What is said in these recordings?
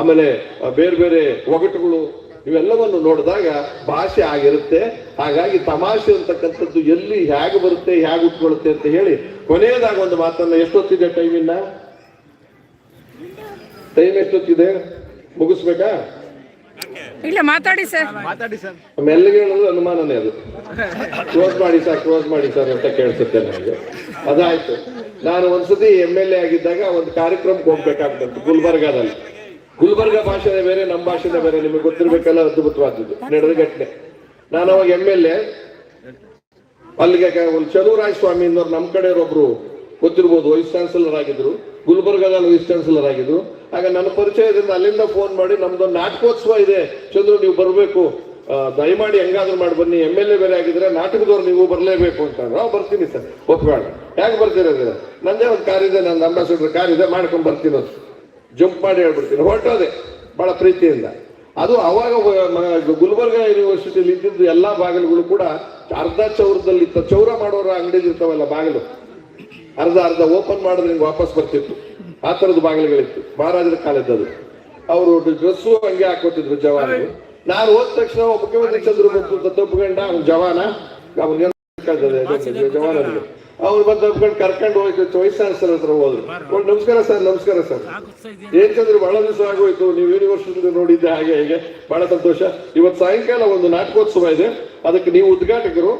ಆಮೇಲೆ ಬೇರೆ ಬೇರೆ ಒಗಟುಗಳು ಇವೆಲ್ಲವನ್ನು ನೋಡಿದಾಗ ಭಾಷೆ ಆಗಿರುತ್ತೆ. ಹಾಗಾಗಿ ತಮಾಷೆ ಅಂತಕ್ಕಂಥದ್ದು ಎಲ್ಲಿ ಹೇಗೆ ಬರುತ್ತೆ ಹೇಗೆ ಉಟ್ಕೊಳ್ಳುತ್ತೆ ಅಂತ ಹೇಳಿ ಕೊನೆಯದಾಗ ಒಂದು ಮಾತನ್ನ ಎಷ್ಟೊತ್ತಿದೆ ಟೈಮಿನ ಟೈಮ್ ಎಷ್ಟೊತ್ತಿದೆ? ಮುಗಿಸ್ಬೇಕಾ? ಇಲ್ಲ ಮಾತಾಡಿ ಸರ್ ಮಾತಾಡಿ ಸರ್ ಮೆಲ್ಲಗೆ ಹೇಳೋದು ಅನುಮಾನನೇ ಅದು. ಕ್ಲೋಸ್ ಮಾಡಿ ಸರ್ ಕ್ಲೋಸ್ ಮಾಡಿ ಸರ್ ಅಂತ ಕೇಳಿಸುತ್ತೆ ನನಗೆ. ಅದಾಯ್ತು. ನಾನು ಒಂದ್ಸತಿ ಎಂ ಎಲ್ ಎ ಆಗಿದ್ದಾಗ ಒಂದು ಕಾರ್ಯಕ್ರಮಕ್ಕೆ ಹೋಗ್ಬೇಕಾಗ್ತದೆ ಗುಲ್ಬರ್ಗಾದಲ್ಲಿ. ಗುಲ್ಬರ್ಗ ಭಾಷೆನೇ ಬೇರೆ ನಮ್ಮ ಭಾಷೆನೇ ಬೇರೆ ನಿಮಗೆ ಗೊತ್ತಿರ್ಬೇಕಲ್ಲ ಅದ್ಭುತವಾದದ್ದು. ನಡೆದ ಘಟನೆ. ನಾನು ಅವಾಗ ಎಂ ಎಲ್ ಎ ಅಲ್ಲಿಗೆ ಒಂದು ಚಲುವರಾಯ ಸ್ವಾಮಿ ಅನ್ನೋರು ನಮ್ಮ ಕಡೆ ಒಬ್ರು ಗೊತ್ತಿರ್ಬೋದು ವೈಸ್ ಚಾನ್ಸಲರ್ ಆಗಿದ್ರು. ಗುಲ್ಬರ್ಗದಲ್ಲಿ ವೈಸ್ ಚಾನ್ಸಲರ್ ಆಗಿದ್ರು. ಆಗ ನನ್ನ ಪರಿಚಯದಿಂದ ಅಲ್ಲಿಂದ ಫೋನ್ ಮಾಡಿ ನಮ್ದು ನಾಟಕೋತ್ಸವ ಇದೆ. ಚಂದ್ರು, ನೀವು ಬರಬೇಕು. ದಯಮಾಡಿ ಹೆಂಗಾದ್ರೂ ಮಾಡಿ ಬನ್ನಿ. ಎಂ ಎಲ್ ಎ ಬೇರೆ ಆಗಿದ್ರೆ ನಾಟಕದವ್ರು ನೀವು ಬರಲೇಬೇಕು ಅಂತ ನಾವು ಬರ್ತೀನಿ ಸರ್. ಒಪ್ಪಬೇಡ ಯಾಕೆ ಬರ್ತೀರ ನಂದೇ ಒಂದು ಕಾರ್ ಇದೆ ನನ್ನ ಅಂಬಾಸಿಡರ್ ಕಾರ್ ಇದೆ, ಮಾಡ್ಕೊಂಡ್ ಬರ್ತೀನಿ ಜಂಪ್ ಮಾಡಿ ಹೇಳ್ಬಿಡ್ತೀನಿ. ಹೊರಟೋದೆ. ಬಹಳ ಪ್ರೀತಿಯಿಂದ. ಅದು ಅವಾಗ ಗುಲ್ಬರ್ಗ ಯೂನಿವರ್ಸಿಟಿಯಲ್ಲಿ ಇದ್ದಿದ್ದು ಎಲ್ಲಾ ಬಾಗಿಲುಗಳು ಕೂಡ ಅರ್ಧ ಚೌರದಲ್ಲಿ ಇತ್ತ ಚೌರ ಮಾಡೋರ ಅಂಗಡಿ ಇರ್ತಾವಲ್ಲ ಬಾಗಿಲು. ಅರ್ಧ ಅರ್ಧ ಓಪನ್ ಮಾಡಿದ್ರೆ ನಿಮ್ಗೆ ವಾಪಸ್ ಬರ್ತಿತ್ತು. ಆ ತರದ ಬಾಗಿಲುಗಳಿತ್ತು. ಮಹಾರಾಜರ ಕಾಲದ್ದದು ಅವರು ಡ್ರೆಸ್ಸು ಹಂಗೆ ಹಾಕೋತಿದ್ರು ಜವಾನು ನಾನು ಹೋದ ತಕ್ಷಣ ಮುಖ್ಯಮಂತ್ರಿ ಚಂದ್ರಗುಪ್ತ ತಪ್ಪುಗಂಡ ಅವ್ನು ಜವಾನ. ಅವ್ನು ಜವಾನನಿಗೆ. ಅವ್ರು ಬಂದು ಕರ್ಕೊಂಡು ಹೋಯ್ತು ಚಾಯ್ಸ್ ಆನ್ಸರ್ ಹತ್ರ ಹೋದ್ರು. ಒಂದು ನಮಸ್ಕಾರ ಸರ್ ನಮಸ್ಕಾರ ಸರ್. ಏನ್ ಚಂದ್ರ ಬಹಳ ದಿವಸ ಆಗೋಯ್ತು ನೀವು ಯೂನಿವರ್ಸಿಟಿ ನೋಡಿದ್ದೆ ಹಾಗೆ ಹೀಗೆ. ಬಹಳ ಸಂತೋಷ. ಇವತ್ತು ಸಾಯಂಕಾಲ ಒಂದು ನಾಟಕೋತ್ಸವ ಇದೆ. ಅದಕ್ಕೆ ನೀವು ಉದ್ಘಾಟಕರು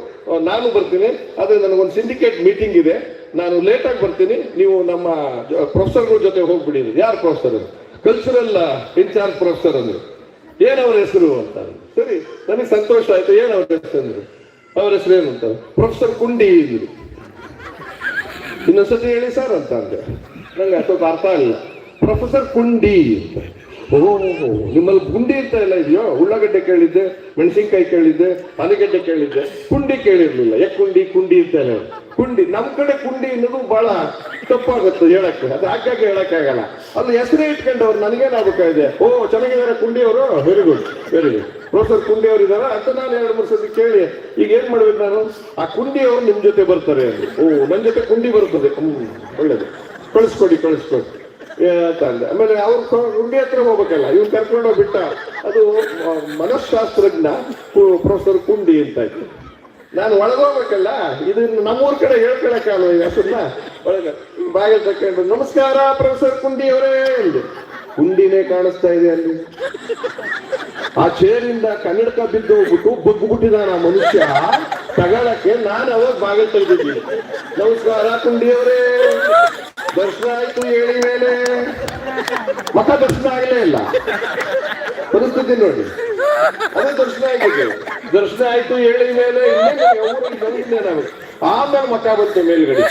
ನಾನು ಬರ್ತೀನಿ. ಆದ್ರೆ ನನಗೊಂದು ಸಿಂಡಿಕೇಟ್ ಮೀಟಿಂಗ್ ಇದೆ. ನಾನು ಲೇಟ್ ಆಗಿ ಬರ್ತೀನಿ. ನೀವು ನಮ್ಮ ಪ್ರೊಫೆಸರ್ಗಳ ಜೊತೆ ಹೋಗ್ಬಿಡಿ ಯಾರು ಪ್ರೊಫೆಸರ್ ಕಲ್ಚರಲ್ ಇನ್ಚಾರ್ಜ್ ಪ್ರೊಫೆಸರ್ ಅಂದ್ರು ಏನ್ ಅವ್ರ ಹೆಸರು ಅಂತ ಸರಿ ನನಗೆ ಸಂತೋಷ ಆಯ್ತು. ಏನ್ ಅವ್ರ ಹೆಸರು ಅಂದ್ರು? ಅವ್ರ ಹೆಸರು ಏನು ಅಂತ? ಪ್ರೊಫೆಸರ್ ಕುಂಡಿ ಇದ್ರು ಇನ್ನೊಂದ್ಸತಿ ಹೇಳಿ ಸರ್ ಅಂತ ಅಂದೆ ನಂಗೆ ಅಷ್ಟೊಂದು ಅರ್ಥ ಆಗಲಿಲ್ಲ. ಪ್ರೊಫೆಸರ್ ಕುಂಡಿ ಓ ನಿಮ್ಮಲ್ಲಿ ಗುಂಡಿ ಅಂತ ಎಲ್ಲ ಇದೆಯೋ? ಉಳ್ಳಾಗಡ್ಡೆ ಕೇಳಿದ್ದೆ, ಮೆಣಸಿನ್ಕಾಯಿ ಕೇಳಿದ್ದೆ, ಆಲೂಗಡ್ಡೆ ಕೇಳಿದ್ದೆ. ಕುಂಡಿ ಕೇಳಿರ್ಲಿಲ್ಲ. ಯಾಕೆ ಕುಂಡಿ ಕುಂಡಿ ಅಂತ ಹೇಳಿ. ಕುಂಡಿ ನಮ್ಮ ಕಡೆ ಕುಂಡಿ ಅನ್ನೋದು ಬಹಳ ತಪ್ಪಾಗುತ್ತೆ ಹೇಳಕ್ಕೆ. ಅದು ಹಾಗಾಗಿ ಹೇಳಕ್ಕಾಗಲ್ಲ ಅಲ್ಲಿ ಹೆಸರೇ ಇಟ್ಕೊಂಡವ್ರು, ನನಗೇನಾಗಬೇಕಾಗಿದೆ? ಓ, ಚೆನ್ನಾಗಿದ್ದಾರೆ ಕುಂಡಿ ಅವರು very good very good professor Kundi ಅವರು ಅಂತ ನಾನು ಎರಡು, ಮೂರು ಸತಿ ಕೇಳಿ. ಈಗ ಏನ್ ಮಾಡ್ಬೇಕು ನಾನು? ಆ ಕುಂಡಿ ಅವರು ನಿಮ್ ಜೊತೆ ಬರ್ತಾರೆ. ಓ ನನ್ನ ಜೊತೆ ಕುಂಡಿ ಬರ್ತದೆ ಹ್ಮ್, ಒಳ್ಳೇದು. ಕಳಿಸ್ಕೊಡಿ ಕಳಿಸ್ಕೊಡಿ. ಅಂತ ಅಂದೆ. ಆಮೇಲೆ ಅವ್ರು ಕುಂಡಿ ಹತ್ರ ಹೋಗ್ಬೇಕಲ್ಲ. ಇವ್ನು ಕರ್ಕೊಂಡು ಬಿಟ್ಟ ಅದು ಮನಃಶಾಸ್ತ್ರಜ್ಞ ಪ್ರೊಫೆಸರ್ ಕುಂಡಿ ಅಂತ ಇತ್ತು ನಾನು ಒಳಗೋಗ್ಬೇಕಲ್ಲ. ಇದನ್ನ ನಮ್ಮೂರ್ ಕಡೆ ಹೇಳ್ಕೊಳಕ್ಕಾಗಲ್ಲ ಈ ಹೆಸರನ್ನ? ಒಳಗೆ. ಬಾಗಿಲು ನಮಸ್ಕಾರ ಪ್ರೊಫೆಸರ್ ಕುಂಡಿ ಅವರೇ ಎಂದು. ಕುಂಡಿನೇ ಕಾಣಿಸ್ತಾ ಇದೆ ಅಲ್ಲಿ. ಆ ಚೇರಿಂದ ಕನ್ನಡಕ ಬಿದ್ದು ಹೋಗ್ಬಿಟ್ಟು ಬಗ್ಗುಬಿಟ್ಟಿದಾನ ಮನುಷ್ಯ, ತಗೊಳಕ್ಕೆ ನಾನು ಅವಾಗ ಬಾಗಿಲು ತೆಗೆದಿದ್ದೀನಿ ನಮಸ್ಕಾರ ಕುಂಡಿಯವರೇ. ದರ್ಶನ ಆಯ್ತು ಹೇಳಿ ಮೇಲೆ. ಮತ ದರ್ಶನ ಆಗಲೇ ಇಲ್ಲ. ಪರಿಸ್ಥಿತಿ ನೋಡಿ. ಅದೇ ದರ್ಶನ ಆಗಿದೆ ದರ್ಶನ ಆಯ್ತು ಹೇಳಿ ಮೇಲೆ. ಆಮೇಲೆ ಮಠ ಬಂತು ಮೇಲ್ಗಡೆ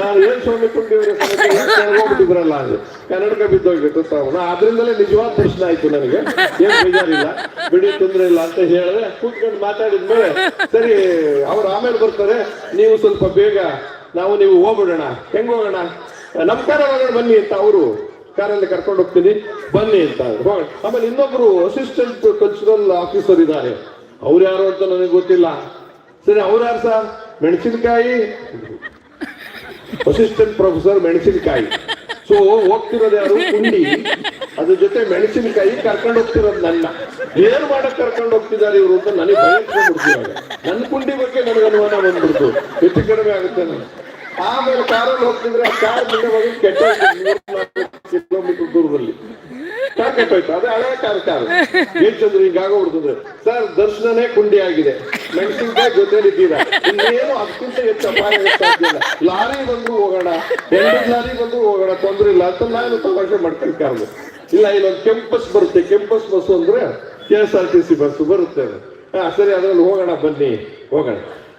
ನಾನು ಏನ್ ಸ್ವಾಮಿ ಕುಂಡಿಯವರ ಬರಲ್ಲ ಅದು. ಕನ್ನಡಕ ಬಿದ್ದೋಗ್ಬಿಟ್ಟು ತಾವು ಅದ್ರಿಂದಲೇ ನಿಜವಾದ ದರ್ಶನ ಆಯ್ತು ನನಗೆ. ಏನ್ ಬೇಜಾರಿಲ್ಲ. ಬಿಡಿ, ತೊಂದ್ರೆ ಇಲ್ಲ ಅಂತ ಹೇಳಿದ್ರೆ ಕೂತ್ಕೊಂಡು ಮಾತಾಡಿದ್ಮೇಲೆ, ಸರಿ, ಅವ್ರು ಆಮೇಲೆ ಬರ್ತಾರೆ. ನೀವು ಸ್ವಲ್ಪ ಬೇಗ, ನಾವು ನೀವು ಹೋಗ್ಬಿಡೋಣ. ಹೆಂಗ್ ಹೋಗೋಣ? ನಮ್ ಕಾರ ಬನ್ನಿ ಅಂತ ಅವರು. ಕಾರಲ್ಲಿ ಕರ್ಕೊಂಡು ಹೋಗ್ತೀನಿ. ಬನ್ನಿ ಅಂತ ಅಂದ್ರು. ಆಮೇಲೆ ಇನ್ನೊಬ್ರು ಅಸಿಸ್ಟೆಂಟ್ ಕಲ್ಚರಲ್ ಆಫೀಸರ್ ಇದ್ದಾರೆ. ಅವ್ರು ಯಾರು ಅಂತ ನನಗೆ ಗೊತ್ತಿಲ್ಲ. ಸರಿ, ಅವ್ರು ಯಾರು ಸರ್? ಮೆಣಸಿನಕಾಯಿ. ಅಸಿಸ್ಟೆಂಟ್ ಪ್ರೊಫೆಸರ್ ಮೆಣಸಿನಕಾಯಿ. ಸೊ ಹೋಗ್ತಿರೋದು ಯಾರು? ಕುಂಡಿ ಅದ್ರ ಜೊತೆ ಮೆಣಸಿನಕಾಯಿ ಕರ್ಕೊಂಡು ಹೋಗ್ತಿರೋದು ನನ್ನ. ಏನು ಮಾಡಕ್ ಕರ್ಕೊಂಡು ಹೋಗ್ತಿದ್ದಾರೆ ಇವರು ಅಂತ ನನಗೆ ಭಯ ನನ್ನ ಕುಂಡಿ ಬಗ್ಗೆ ನನಗೆ ಅನುಮಾನ ಬಂದ್ಬಿಡ್ತು. ಹೆಚ್ಚು ಕಡಿಮೆ ಆಗುತ್ತೆ ನಾನು ಆಮೇಲೆ ಕಾರಲ್ಲಿ ಹೋಗ್ತಿದ್ರೆ ಕಾರ್ ಮುಂದೆ ಹೋಗಿ ಕೆಟ್ಟ ಕಿಲೋಮೀಟರ್ ದೂರದಲ್ಲಿ. ಕಾರ್ ಹೋಯ್ತು ಅದೇ ಹಳೆ ಕಾರ್ ಕಾರ್ ಏನ್ ಚಂದ್ರ ಹಿಂಗಾಗೋಗ್ಬಿಡ್ತದೆ ಸರ್, ದರ್ಶನನೇ ಕುಂಡಿ ಆಗಿದೆ. ಮೆಣಸಿನ್ಕಾಯಿ ಜೊತೆಲಿದ್ದೀರಾ ಇನ್ನೇನು ಅದಕ್ಕಿಂತ ಹೆಚ್ಚು ಅಪಾಯ ಲಾರಿ ಬಂದ್ರು ಹೋಗೋಣ ಎರಡು ಲಾರಿ ಬಂದ್ರು ಹೋಗೋಣ, ತೊಂದ್ರೆ ಇಲ್ಲ ಅಂತ ನಾನು ತಮಾಷೆ ಮಾಡ್ಕೊಂಡು ಕಾರ್ದು ಇಲ್ಲ, ಇಲ್ಲೊಂದು ಕೆಂಪಸ್ ಬರುತ್ತೆ. ಕೆಂಪಸ್ ಬಸ್ ಅಂದ್ರೆ K S R T C bus ಬರುತ್ತೆ. ಹಾ, ಸರಿ, ಅದ್ರಲ್ಲಿ ಹೋಗೋಣ, ಬನ್ನಿ. ಹೋಗೋಣ.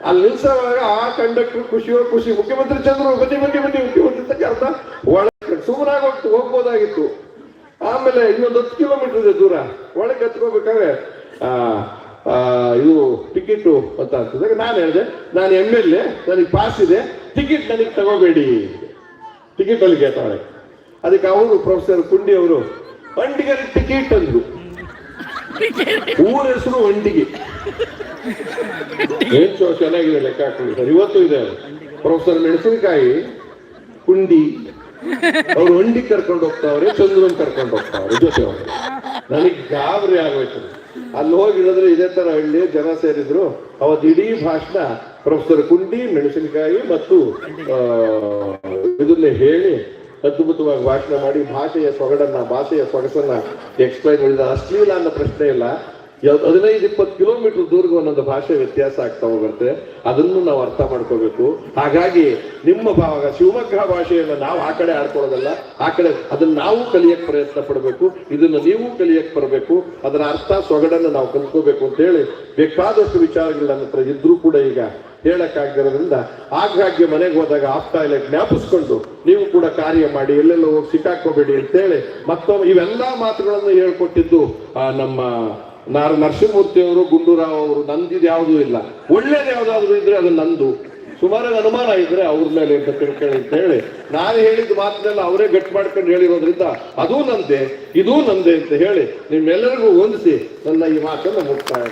ಅಲ್ಲಿ ನಿಲ್ಸೋವಾಗ ಆ ಕಂಡಕ್ಟರ್ ಖುಷಿಯೋ ಖುಷಿ. ಮುಖ್ಯಮಂತ್ರಿ ಚಂದ್ರು, ಬನ್ನಿ ಬನ್ನಿ ಬನ್ನಿ, ಮುಖ್ಯಮಂತ್ರಿ ಅಂತ ಕರ್ದ ಒಳಗೆ ಸುಮ್ಮನಾಗಿ ಹೋಗ್ಬೋದಾಗಿತ್ತು. ಆಮೇಲೆ ಇನ್ನೊಂದು ಹತ್ತು ಕಿಲೋಮೀಟರ್ ಇದೆ ದೂರ. ಒಳಗೆ ಹತ್ಕೋಬೇಕಾದ್ರೆ ಇದು ಟಿಕೆಟ್ ಅಂತ ಅನ್ಸಿದಾಗ ನಾನು ಹೇಳಿದೆ, ನಾನು ಎಂ ಎಲ್ ಎ ನನಗೆ ಪಾಸ್ ಇದೆ. ಟಿಕೆಟ್ ನನಗೆ ತಗೋಬೇಡಿ. ಟಿಕೆಟ್ ಅಲ್ಲಿ ಕೇಳ್ತಾಳೆ ಅದಕ್ಕೆ ಅವರು ಪ್ರೊಫೆಸರ್ ಕುಂಡಿ ಅವರು ಅಂಡಿಗರ ಟಿಕೆಟ್ ಅಂದ್ರು. ಊರ ಹೆಸರು ಅಂಡಿಗೆ ಹೆಚ್ಚು ಚೆನ್ನಾಗಿದೆ ಲೆಕ್ಕ ಹಾಕೊಂಡು ಸರ್. ಇವತ್ತು ಇದೆ. ಪ್ರೊಫೆಸರ್ ಮೆಣಸಿನಕಾಯಿ, ಕುಂಡಿ. ಅವ್ರು ಒಂಡಿ ಕರ್ಕೊಂಡು ಹೋಗ್ತಾವ್ರೆ, ಚಂದ್ರನ್ ಕರ್ಕೊಂಡು ಹೋಗ್ತಾವ್ರೆ ಜೊತೆ ಅವ್ರು. ನನಗೆ ಗಾಬರಿ ಆಗೋಯ್ತು. ಅಲ್ಲಿ ಹೋಗಿರೋದ್ರೆ ಇದೇ ತರ ಹಳ್ಳಿ ಜನ ಸೇರಿದ್ರು. ಅವತ್ ಇಡೀ ಭಾಷಣ ಪ್ರೊಫೆಸರ್ ಕುಂಡಿ, ಮೆಣಸಿನಕಾಯಿ ಮತ್ತು ಇದನ್ನೇ ಹೇಳಿ ಅದ್ಭುತವಾಗಿ ಭಾಷಣ ಮಾಡಿ ಭಾಷೆಯ ಸೊಗಡನ್ನ, ಭಾಷೆಯ ಸೊಗಸನ್ನ ಎಕ್ಸ್ಪ್ಲೈನ್ ಮಾಡಿದ. ಅಶ್ಲೀಲ ಅನ್ನೋ ಪ್ರಶ್ನೆ ಇಲ್ಲ. ಹದಿನೈದು, ಇಪ್ಪತ್ತು ಕಿಲೋಮೀಟರ್ ದೂರಗೂ ಒಂದೊಂದು ಭಾಷೆ ವ್ಯತ್ಯಾಸ ಆಗ್ತಾ ಹೋಗುತ್ತೆ. ಅದನ್ನು ನಾವು ಅರ್ಥ ಮಾಡ್ಕೋಬೇಕು. ಹಾಗಾಗಿ ನಿಮ್ಮ ಭಾಗ ಶಿವಮೊಗ್ಗ ಭಾಷೆಯನ್ನು ನಾವು ಆ ಕಡೆ ಆಡ್ಕೊಳ್ಳೋದಲ್ಲ, ಆ ಕಡೆ ಅದನ್ನ ನಾವು ಕಲಿಯಕ್ ಪ್ರಯತ್ನ ಪಡಬೇಕು. ಇದನ್ನು ನೀವು ಕಲಿಯಕ್ ಬರಬೇಕು. ಅದರ ಅರ್ಥ, ಸೊಗಡನ್ನು ನಾವು ಕಲ್ತ್ಕೋಬೇಕು ಅಂತ ಹೇಳಿ ಬೇಕಾದಷ್ಟು ವಿಚಾರಗಳು ನನ್ನ ಹತ್ರ ಇದ್ರೂ ಕೂಡ ಈಗ ಹೇಳಕ್ಕಾಗಿರೋದ್ರಿಂದ ಆಗಾಗ್ಗೆ ಮನೆಗೆ ಹೋದಾಗ ಆಗ್ತಾ ಜ್ಞಾಪಿಸ್ಕೊಂಡು ನೀವು ಕೂಡ ಕಾರ್ಯ ಮಾಡಿ, ಎಲ್ಲೆಲ್ಲೋ ಹೋಗಿ ಸಿಕ್ಕಾಕೋಬೇಡಿ ಅಂತೇಳಿ ಮತ್ತೊಮ್ಮೆ ಇವೆಲ್ಲಾ ಮಾತುಗಳನ್ನು ಹೇಳ್ಕೊಟ್ಟಿದ್ದು ನಮ್ಮ ನಾರ ನರಸಿಂಹಮೂರ್ತಿ ಅವರು, ಗುಂಡೂರಾವ್ ಅವರು, ನಂದಿದ್ ಯಾವುದೂ ಇಲ್ಲ. ಒಳ್ಳೇದು ಯಾವ್ದಾದ್ರು ಇದ್ರೆ ಅದು ನಂದು. ಸುಮಾರು ಅನುಮಾನ ಇದ್ರೆ ಅವ್ರ ಮೇಲೆ ಅಂತ ತಿಳ್ಕೊಳ್ಳಿ ಅಂತ ಹೇಳಿ ನಾನು ಹೇಳಿದ ಮಾತನ್ನೆಲ್ಲ ಅವರೇ ಗಟ್ಟಿ ಮಾಡ್ಕೊಂಡು ಹೇಳಿರೋದ್ರಿಂದ ಅದೂ ನಂದೆ, ಇದೂ ನಂದೆ ಅಂತ ಹೇಳಿ ನಿಮ್ಮೆಲ್ಲರಿಗೂ ಹೊಂದಿಸಿ ನನ್ನ ಈ ಮಾತನ್ನು ಮುಕ್ತಾಯ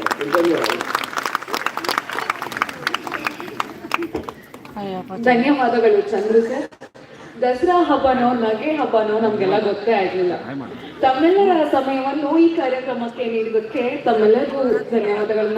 ಧನ್ಯವಾದಗಳು ಚಂದ್ರ ಸರ್. ದಸರಾ ಹಬ್ಬನೋ ನಗೆ ಹಬ್ಬನೋ ನಮ್ಗೆಲ್ಲ ಗೊತ್ತೇ ಆಗಲಿಲ್ಲ. ತಮ್ಮೆಲ್ಲರ ಸಮಯವನ್ನು ಈ ಕಾರ್ಯಕ್ರಮಕ್ಕೆ ನೀಡಿದ್ದಕ್ಕೆ ತಮ್ಮೆಲ್ಲರಿಗೂ ಧನ್ಯವಾದಗಳನ್ನ